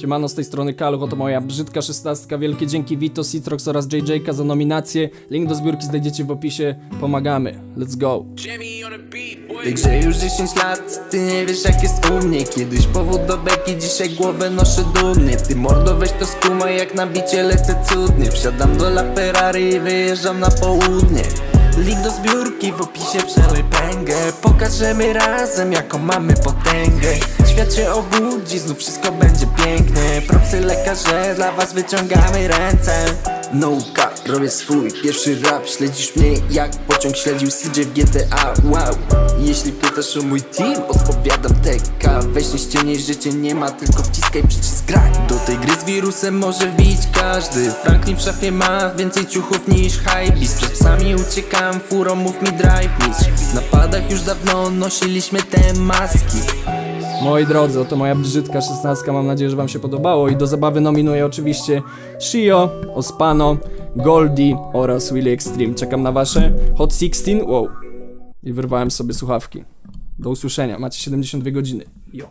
Siemano, z tej strony Kaluch, oto moja brzydka szesnastka. Wielkie dzięki Vito, Citrox oraz JJ za nominację. Link do zbiórki znajdziecie w opisie. Pomagamy. Let's go. Grze już 10 lat, ty nie wiesz jak jest u mnie Kiedyś powód do beki, dzisiaj głowę noszę dumnie Ty mordo weź to skumaj, jak na bicie lecę cudnie Wsiadam do La Ferrari i wyjeżdżam na południe Link do zbiórki w opisie przelej pęgę. Pokażemy razem jaką mamy potęgę. Świat się obudzi, znów wszystko będzie pięknie Propsy lekarze, dla was wyciągamy ręce. Nauka, robię swój pierwszy rap Śledzisz mnie jak pociąg śledził CJ w GTA Wow, jeśli pytasz o mój team Odpowiadam TK Weź nie ściemniej, życie nie ma Tylko wciskaj przycisk. Graj. Do tej gry z wirusem może wbić każdy. Franklin w szafie ma więcej ciuchów niż Hypebeast Przed psami uciekam, furą mów mi drive mistrz. W napadach już dawno nosiliśmy te maski. Moi drodzy, oto moja brzydka szesnastka. Mam nadzieję, że wam się podobało. I do zabawy nominuję oczywiście Shio, Ospano, Goldie oraz Willy Extreme. Czekam na wasze Hot 16. Wow. I wyrwałem sobie słuchawki. Do usłyszenia. Macie 72 godziny. Jo.